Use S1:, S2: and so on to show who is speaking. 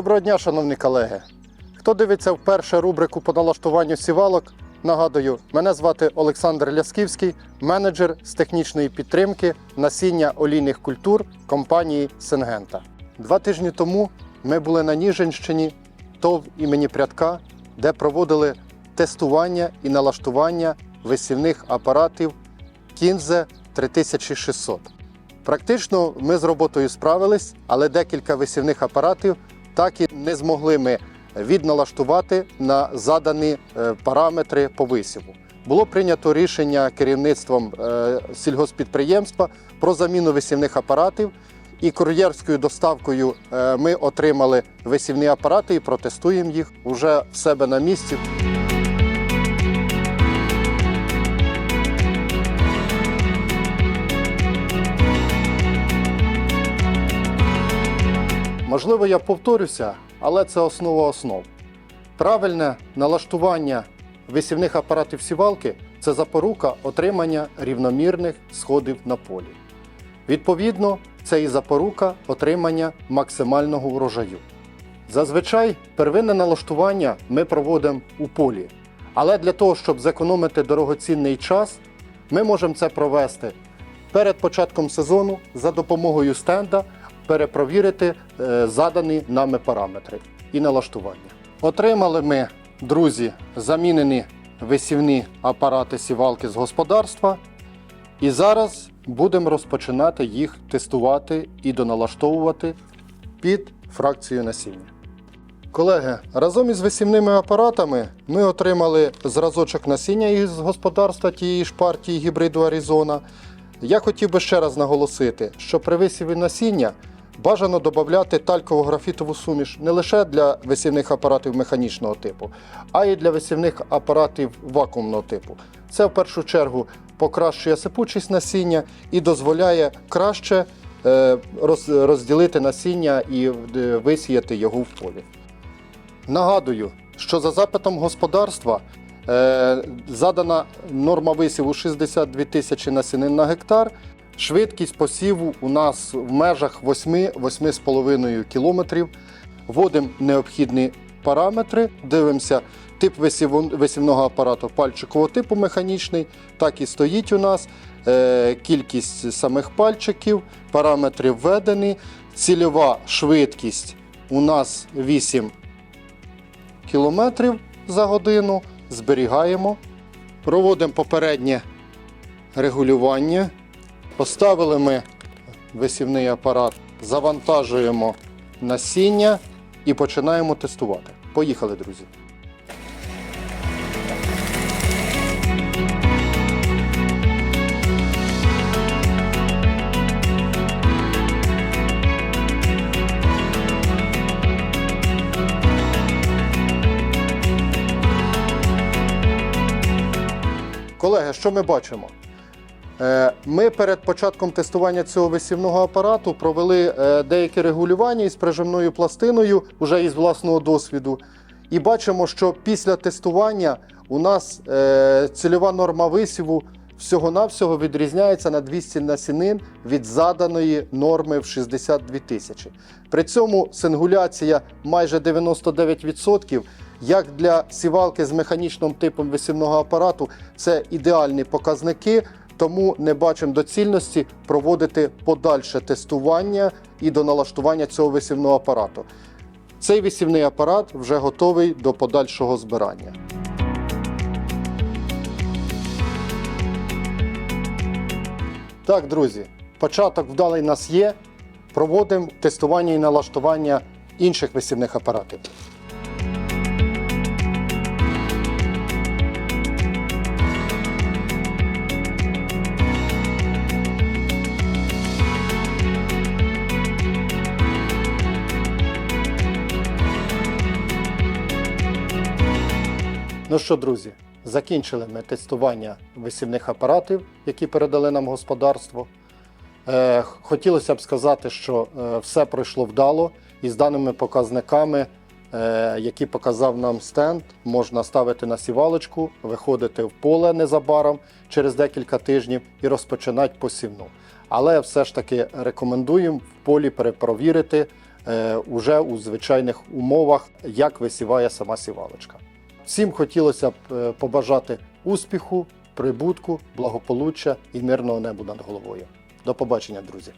S1: Доброго дня, шановні колеги. Хто дивиться вперше рубрику по налаштуванню сівалок? Нагадую, мене звати Олександр Лясківський, менеджер з технічної підтримки насіння олійних культур компанії Сенгента. Два тижні тому ми були на Ніжинщині, ТОВ імені Прядка, де проводили тестування і налаштування висівних апаратів Кінзе 3600. Практично ми з роботою справились, але декілька висівних апаратів так і не змогли ми відналаштувати на задані е, параметри по висіву. Було прийнято рішення керівництвом е, сільгоспідприємства про заміну висівних апаратів. І кур'єрською доставкою е, ми отримали висівні апарати і протестуємо їх уже в себе на місці. Можливо, я повторюся, але це основа основ. Правильне налаштування висівних апаратів сівалки це запорука отримання рівномірних сходів на полі. Відповідно, це і запорука отримання максимального урожаю. Зазвичай первинне налаштування ми проводимо у полі, але для того, щоб зекономити дорогоцінний час, ми можемо це провести перед початком сезону за допомогою стенда перепровірити е, задані нами параметри і налаштування. Отримали ми, друзі, замінені висівні апарати сівалки з господарства. І зараз будемо розпочинати їх тестувати і доналаштовувати під фракцію насіння. Колеги, разом із висівними апаратами ми отримали зразочок насіння із господарства тієї ж партії гібриду Аризона. Я хотів би ще раз наголосити, що при висіві насіння бажано додати тальково-графітову суміш не лише для висівних апаратів механічного типу, а й для висівних апаратів вакуумного типу. Це в першу чергу покращує сипучість насіння і дозволяє краще е, розділити насіння і е, висіяти його в полі. Нагадую, що за запитом господарства е, задана норма висіву 62 тисячі насінин на гектар. Швидкість посіву у нас в межах 8-8,5 кілометрів. Вводимо необхідні параметри, дивимося тип висівного апарату пальчикового типу механічний, так і стоїть у нас. Е, Кількість самих пальчиків, параметри введені. Цільова швидкість у нас 8 кілометрів за годину. Зберігаємо. Проводимо попереднє регулювання. Поставили ми висівний апарат, завантажуємо насіння і починаємо тестувати. Поїхали, друзі. Колеги, що ми бачимо? Е, Ми перед початком тестування цього висівного апарату провели е, деякі регулювання із прижимною пластиною, вже із власного досвіду. І бачимо, що після тестування у нас е, цільова норма висіву всього-навсього відрізняється на 200 насінин від заданої норми в 62 тисячі. При цьому сингуляція майже 99%. Як для сівалки з механічним типом висівного апарату, це ідеальні показники, тому не бачимо доцільності проводити подальше тестування і до налаштування цього висівного апарату. Цей висівний апарат вже готовий до подальшого збирання. Так, друзі, початок вдалий нас є. Проводимо тестування і налаштування інших висівних апаратів. Ну що, друзі, закінчили ми тестування висівних апаратів, які передали нам господарство. Е, хотілося б сказати, що е, все пройшло вдало і з даними показниками, е, які показав нам стенд, можна ставити на сівалочку, виходити в поле незабаром через декілька тижнів і розпочинати посівну. Але все ж таки рекомендуємо в полі перепровірити уже у звичайних умовах, як висіває сама сівалочка. Всім хотілося б е, побажати успіху, прибутку, благополуччя і мирного неба над головою. До побачення, друзі!